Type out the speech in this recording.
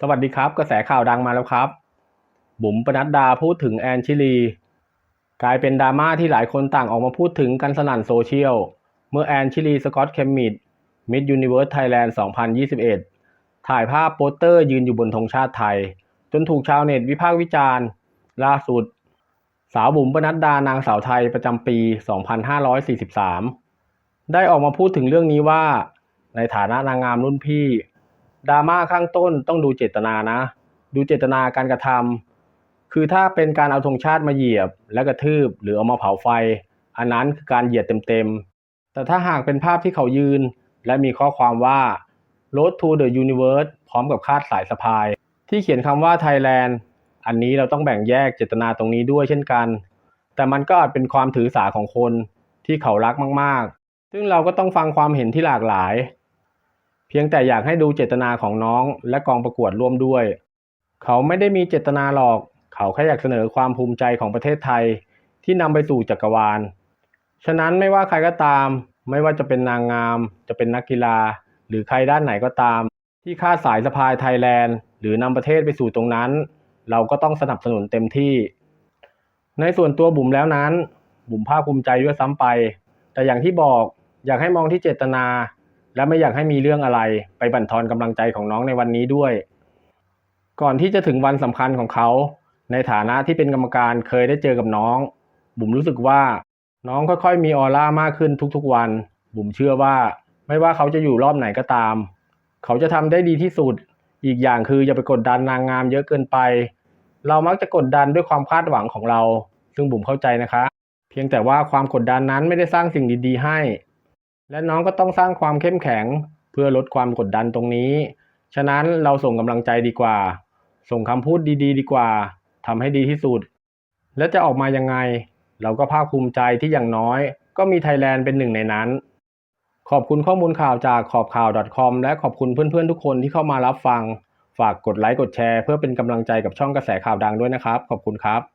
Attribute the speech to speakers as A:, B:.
A: สวัสดีครับ กระแสข่าวดังมาแล้วครับ บุ๋มปนัดดาพูดถึงแอนชิลี กลายเป็นดราม่าที่หลายคนต่างออกมาพูดถึงกันสนั่นโซเชียล เมื่อแอนชิลีสกอตเคมมิดมิดยูนิเวิร์สไทยแลนด์ 2021 ถ่ายภาพโปสเตอร์ยืนอยู่บนธงชาติไทย จนถูกชาวเน็ตวิพากษ์วิจารณ์ ล่าสุด สาวบุ๋มปนัดดานางสาวไทยประจำปี 2543 ได้ออกมาพูดถึงเรื่องนี้ว่า ในฐานะนางงามรุ่นพี่ ดราม่าข้างต้นต้องดูเจตนานะ ดูเจตนาการกระทำคือถ้าเป็นการเอาธงชาติมาเหยียบ และกระทืบหรือเอามาเผาไฟ อันนั้นคือการเหยียดเต็มๆ แต่ถ้าหากเป็นภาพที่เขายืน และมีข้อความว่า Road to the Universe พร้อมกับคาดสายสะพาย ที่เขียนคำว่า Thailand อันนี้เราต้องแบ่งแยกเจตนาตรงนี้ด้วยเช่นกัน แต่มันก็อาจเป็นความถือสาของคนที่เขารักมากๆ ซึ่งเราก็ต้องฟังความเห็นที่หลากหลาย พียงแต่อยากให้ดูเจตนาของน้องและกองประกวดร่วมด้วย เขาไม่ได้มีเจตนาหรอก เขาแค่อยากเสนอความภูมิใจของประเทศไทย ที่นำไปสู่จักรวาล ฉะนั้นไม่ว่าใครก็ตาม ไม่ว่าจะเป็นนางงาม จะเป็นนักกีฬา หรือใครด้านไหนก็ตาม ที่คาดสายสะพายไทยแลนด์ หรือนำประเทศไปสู่ตรงนั้น เราก็ต้องสนับสนุนเต็มที่ ในส่วนตัวบุ๋มแล้วนั้น บุ๋มภาคภูมิใจด้วยซ้ำไป แต่อย่างที่บอกอยากให้มองที่เจตนา และไม่อยากให้มีเรื่องอะไรไปบั่นทอนกำลังใจของน้องในวันนี้ด้วย ก่อนที่จะถึงวันสำคัญของเขา ในฐานะที่เป็นกรรมการเคยได้เจอกับน้อง บุ๋มรู้สึกว่า น้องค่อยๆ มีออร่ามากขึ้นทุกๆวัน บุ๋มเชื่อว่า ไม่ว่าเขาจะอยู่รอบไหนก็ตาม เขาจะทำได้ดีที่สุด อีกอย่างคืออย่าไปกดดันนางงามเยอะเกินไป เรามักจะกดดันด้วยความคาดหวังของเรา ซึ่งบุ๋มเข้าใจนะคะ เพียงแต่ว่าความกดดันนั้นไม่ได้สร้างสิ่งดีๆให้ และน้องก็ต้องสร้างความเข้มแข็งเพื่อลดความกดดันตรงนี้ ฉะนั้นเราส่งกำลังใจดีกว่า ส่งคำพูดดีๆดีกว่าทำให้ดีที่สุด และจะออกมายังไง เราก็ภาคภูมิใจที่อย่างน้อย ก็มีไทยแลนด์เป็นหนึ่งในนั้น ขอบคุณข้อมูลข่าวจากขอบข่าว .com และขอบคุณเพื่อนๆทุกคนที่เข้ามารับฟัง ฝากกดไลค์กดแชร์เพื่อเป็นกำลังใจกับช่องกระแสข่าวดังด้วยนะครับ ขอบคุณครับ